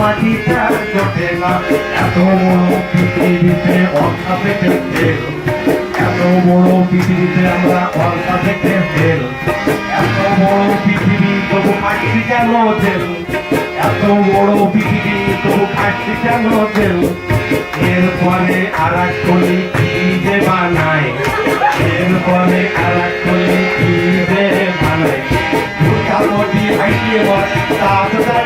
মাটি তার জোটে না। এত বড় পৃথিবীতে অর্থা পেটে ফেল। এত বড় পৃথিবীতে আমরা অর্থা পেটে ফেল। এত বড় পৃথিবী তবু খাটছি কেন জেল? এত বড় পৃথিবী তবু খাটছি কেন জেল? এরপরে আর এক কলি কি যে বানায়? এরপরে আর কলি কি যে বানায়? দুটা হাইটিয়ে বলে তার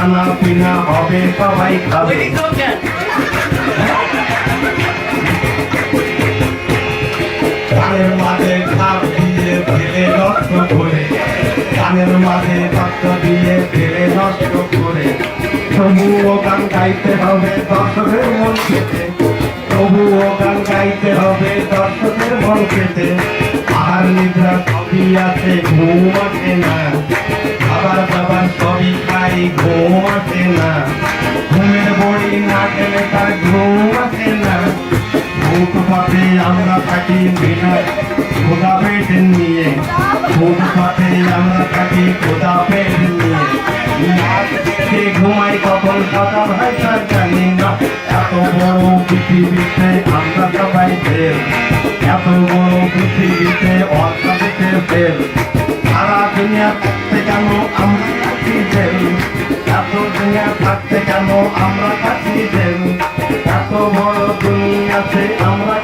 খানা পিনা হবে সবাই খাবে। গানের মাঝে দিয়ে ফেলে নষ্ট করে। মাঝে রক্ত দিয়ে ফেলে নষ্ট করে। তবুও গান গাইতে হবে দর্শকের মন খেতে। তবুও গান গাইতে হবে দর্শকের মন খেতে। আর নিদ্রা সবই আছে ঘুম আসে না। খাবার দাবার সবই খাই ঘুম আসে না। ঘুমের বড়ি না গেলে তার ঘুম আসে না। ফুটপাতে আমরা থাকি বিনা খোদা পেট নিয়ে। ফুটপাতে আমরা থাকি খোদা পেট নিয়ে। ঘুমাই কখন সকাল হয় তার জানি না। এত বড় পৃথিবীতে আমরা সবাই ফেল। এত বড় পৃথিবীতে অর্থাৎ ফেল। দুনিয়া থাকতে কেন আমরা কাছি দেন এত দুনিয়া থাকতে কেন আমরা কাছি দেন এত বড় দুনিয়াতে আমরা